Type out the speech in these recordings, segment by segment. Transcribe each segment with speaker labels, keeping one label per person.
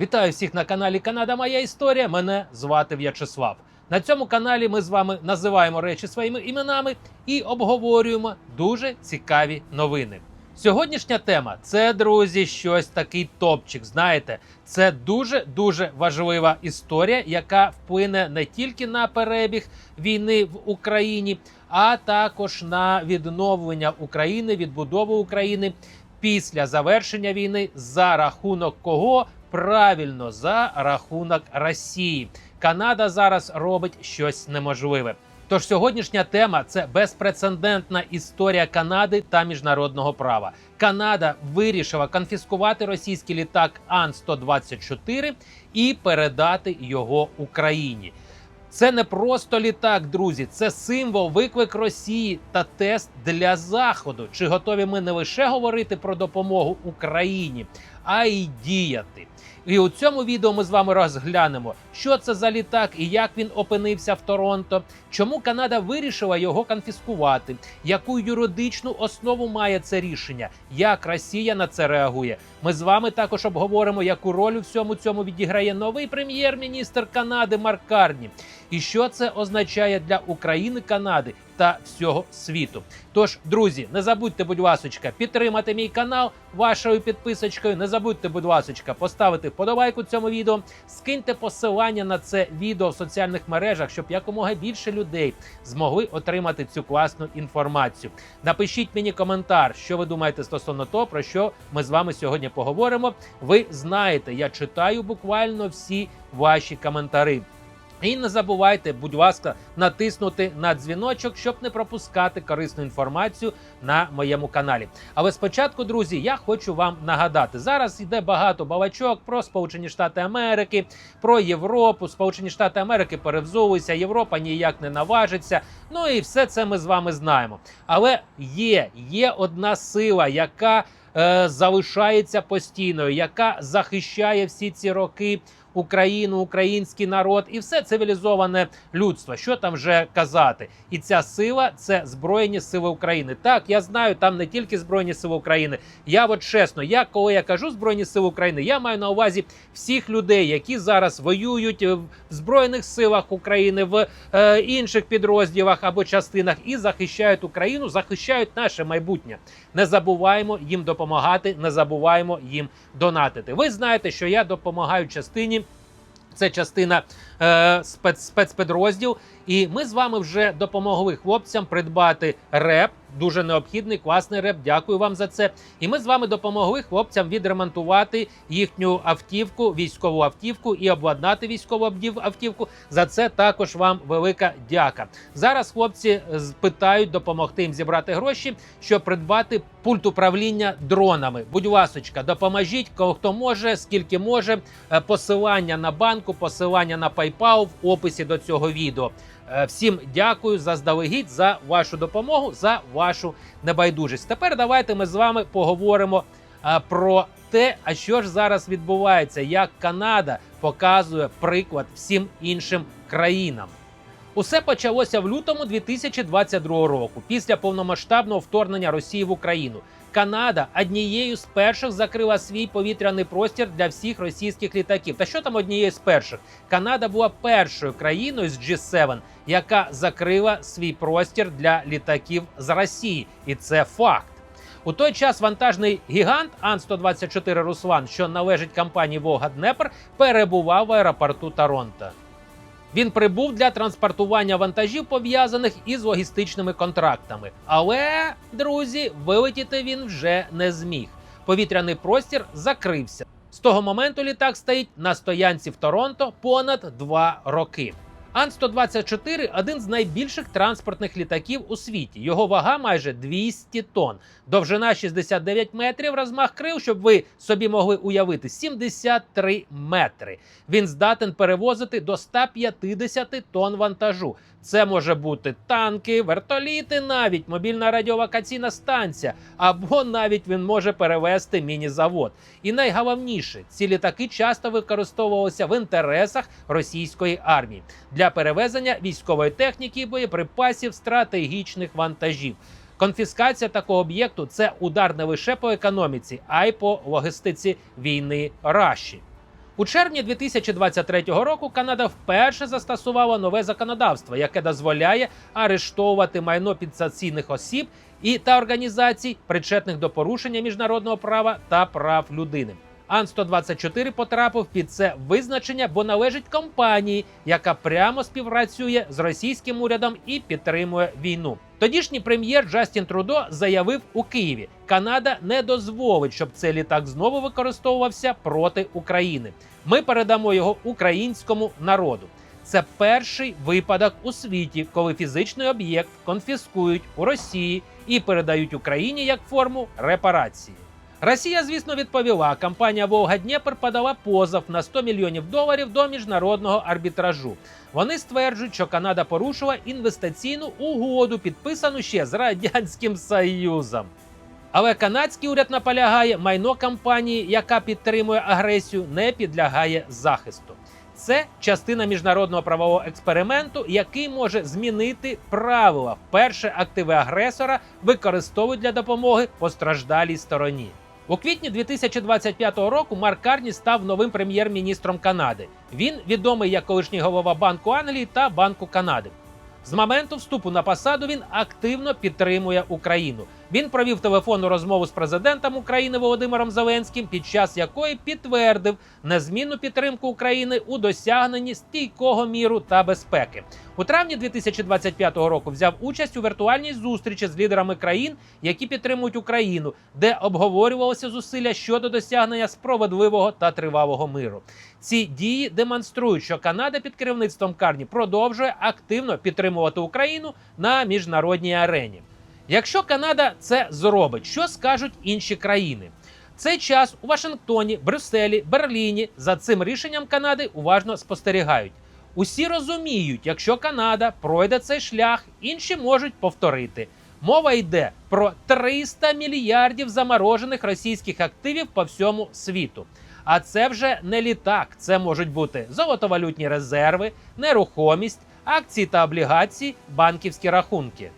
Speaker 1: Вітаю всіх на каналі Канада Моя Історія. Мене звати В'ячеслав. На цьому каналі ми з вами називаємо речі своїми іменами і обговорюємо дуже цікаві новини. Сьогоднішня тема це, друзі, щось такий топчик. Знаєте, це дуже дуже важлива історія, яка вплине не тільки на перебіг війни в Україні, а також на відновлення України, відбудову України після завершення війни за рахунок кого правильно за рахунок Росії. Канада зараз робить щось неможливе. Тож сьогоднішня тема це безпрецедентна історія Канади та міжнародного права. Канада вирішила конфіскувати російський літак Ан-124 і передати його Україні. Це не просто літак, друзі, це символ, виклик Росії та тест для Заходу. Чи готові ми не лише говорити про допомогу Україні, а й діяти? І у цьому відео ми з вами розглянемо, що це за літак і як він опинився в Торонто, чому Канада вирішила його конфіскувати, яку юридичну основу має це рішення, як Росія на це реагує. Ми з вами також обговоримо, яку роль у всьому цьому відіграє новий прем'єр-міністр Канади Марк Карні, і що це означає для України, Канади та всього світу. Тож, друзі, не забудьте, будь ласочка, підтримати мій канал вашою підписочкою. Не забудьте, будь ласочка, поставити вподобайку цьому відео, скиньте посилання на це відео в соціальних мережах, щоб якомога більше людей змогли отримати цю класну інформацію. Напишіть мені коментар, що ви думаєте стосовно того, про що ми з вами сьогодні поговоримо. Ви знаєте, я читаю буквально всі ваші коментарі. І не забувайте, будь ласка, натиснути на дзвіночок, щоб не пропускати корисну інформацію на моєму каналі. Але спочатку, друзі, я хочу вам нагадати: зараз йде багато балачок про Сполучені Штати Америки, про Європу. Сполучені Штати Америки перевзовуються, Європа ніяк не наважиться. Ну і все це ми з вами знаємо. Але є, є одна сила, яка е, залишається постійною, яка захищає всі ці роки. Україну, український народ і все цивілізоване людство. Що там вже казати? І ця сила це Збройні Сили України. Так, я знаю, там не тільки Збройні Сили України. Я от чесно, я коли я кажу Збройні Сили України, я маю на увазі всіх людей, які зараз воюють в Збройних силах України, в е, інших підрозділах або частинах і захищають Україну, захищають наше майбутнє. Не забуваємо їм допомагати, не забуваємо їм донатити. Ви знаєте, що я допомагаю частині. Це частина е, спец, спецпідрозділ, і ми з вами вже допомогли хлопцям придбати реп. Дуже необхідний, класний реп. Дякую вам за це. І ми з вами допомогли хлопцям відремонтувати їхню автівку, військову автівку і обладнати військову автівку. За це також вам велика дяка. Зараз хлопці з- питають допомогти їм зібрати гроші, щоб придбати пульт управління дронами. Будь ласочка, допоможіть, кого хто може, скільки може. Е, Посилання на банку, посилання на PayPal в описі до цього відео. Е, Всім дякую заздалегідь за вашу допомогу, за вашу небайдужість. Тепер давайте ми з вами поговоримо е, про те, а що ж зараз відбувається, як Канада показує приклад всім іншим країнам. Усе почалося в лютому 2022 року, після повномасштабного вторгнення Росії в Україну. Канада однією з перших закрила свій повітряний простір для всіх російських літаків. Та що там однією з перших? Канада була першою країною з G7, яка закрила свій простір для літаків з Росії, і це факт. У той час вантажний гігант Ан-124 Руслан, що належить компанії Волга Днепр, перебував в аеропорту Торонто. Він прибув для транспортування вантажів, пов'язаних із логістичними контрактами. Але, друзі, вилетіти він вже не зміг. Повітряний простір закрився. З того моменту літак стоїть на стоянці в Торонто понад два роки. Ан-124 – один з найбільших транспортних літаків у світі. Його вага майже 200 тонн. Довжина 69 метрів, розмах крил, щоб ви собі могли уявити, 73 метри. Він здатен перевозити до 150 тонн вантажу. Це може бути танки, вертоліти, навіть мобільна радіолокаційна станція, або навіть він може перевезти міні-завод. І найголовніше, ці літаки часто використовувалися в інтересах російської армії для перевезення військової техніки боєприпасів стратегічних вантажів. Конфіскація такого об'єкту це удар не лише по економіці, а й по логістиці війни Раші. У червні 2023 року Канада вперше застосувала нове законодавство, яке дозволяє арештовувати майно підсаційних осіб і та організацій, причетних до порушення міжнародного права та прав людини. Ан-124 потрапив під це визначення, бо належить компанії, яка прямо співпрацює з російським урядом і підтримує війну. Тодішній прем'єр Джастін Трудо заявив у Києві: Канада не дозволить, щоб цей літак знову використовувався проти України. Ми передамо його українському народу. Це перший випадок у світі, коли фізичний об'єкт конфіскують у Росії і передають Україні як форму репарації. Росія, звісно, відповіла. Компанія Волга Дніпр подала позов на 100 мільйонів доларів до міжнародного арбітражу. Вони стверджують, що Канада порушила інвестиційну угоду, підписану ще з радянським союзом. Але канадський уряд наполягає, майно компанії, яка підтримує агресію, не підлягає захисту. Це частина міжнародного правового експерименту, який може змінити правила. Вперше активи агресора використовують для допомоги постраждалій стороні. У квітні 2025 року Марк Карні став новим прем'єр-міністром Канади. Він відомий як колишній голова Банку Англії та Банку Канади. З моменту вступу на посаду він активно підтримує Україну. Він провів телефонну розмову з президентом України Володимиром Зеленським, під час якої підтвердив незмінну підтримку України у досягненні стійкого міру та безпеки. У травні 2025 року взяв участь у віртуальній зустрічі з лідерами країн, які підтримують Україну, де обговорювалися зусилля щодо досягнення справедливого та тривалого миру. Ці дії демонструють, що Канада під керівництвом Карні продовжує активно підтримувати Україну на міжнародній арені. Якщо Канада це зробить, що скажуть інші країни? Цей час у Вашингтоні, Брюсселі, Берліні за цим рішенням Канади уважно спостерігають. Усі розуміють, якщо Канада пройде цей шлях, інші можуть повторити. Мова йде про 300 мільярдів заморожених російських активів по всьому світу. А це вже не літак, це можуть бути золотовалютні резерви, нерухомість, акції та облігації, банківські рахунки.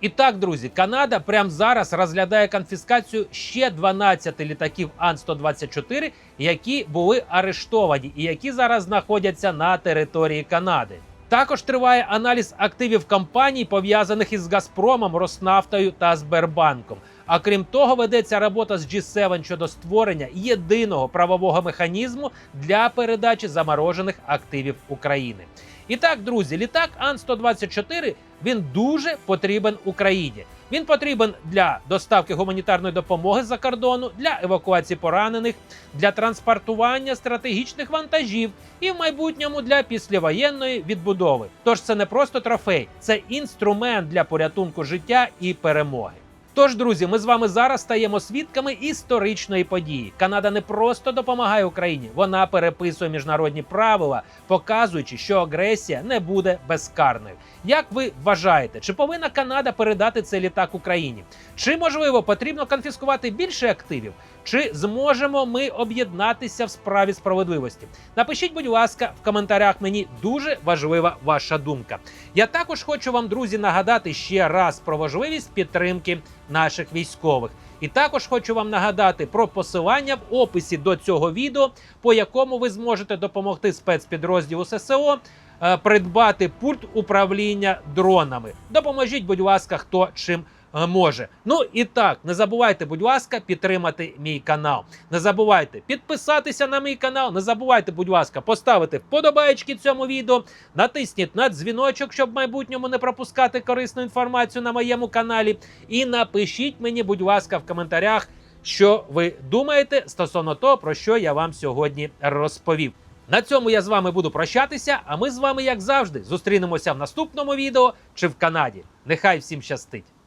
Speaker 1: І так, друзі, Канада прямо зараз розглядає конфіскацію ще 12 літаків Ан-124, які були арештовані і які зараз знаходяться на території Канади. Також триває аналіз активів компаній, пов'язаних із Газпромом, Роснафтою та Сбербанком. А крім того, ведеться робота з G7 щодо створення єдиного правового механізму для передачі заморожених активів України. І так, друзі, літак Ан-124 він дуже потрібен Україні. Він потрібен для доставки гуманітарної допомоги за кордону, для евакуації поранених, для транспортування стратегічних вантажів і в майбутньому для післявоєнної відбудови. Тож це не просто трофей, це інструмент для порятунку життя і перемоги. Тож, друзі, ми з вами зараз стаємо свідками історичної події. Канада не просто допомагає Україні, вона переписує міжнародні правила, показуючи, що агресія не буде безкарною. Як ви вважаєте, чи повинна Канада передати цей літак Україні? Чи можливо потрібно конфіскувати більше активів? Чи зможемо ми об'єднатися в справі справедливості? Напишіть, будь ласка, в коментарях. Мені дуже важлива ваша думка. Я також хочу вам, друзі, нагадати ще раз про важливість підтримки наших військових. І також хочу вам нагадати про посилання в описі до цього відео, по якому ви зможете допомогти спецпідрозділу ССО е, придбати пульт управління дронами. Допоможіть, будь ласка, хто чим може. Ну і так, не забувайте, будь ласка, підтримати мій канал. Не забувайте підписатися на мій канал. Не забувайте, будь ласка, поставити вподобаєчки цьому відео, натисніть на дзвіночок, щоб в майбутньому не пропускати корисну інформацію на моєму каналі. І напишіть мені, будь ласка, в коментарях, що ви думаєте стосовно того, про що я вам сьогодні розповів. На цьому я з вами буду прощатися. А ми з вами, як завжди, зустрінемося в наступному відео чи в Канаді. Нехай всім щастить!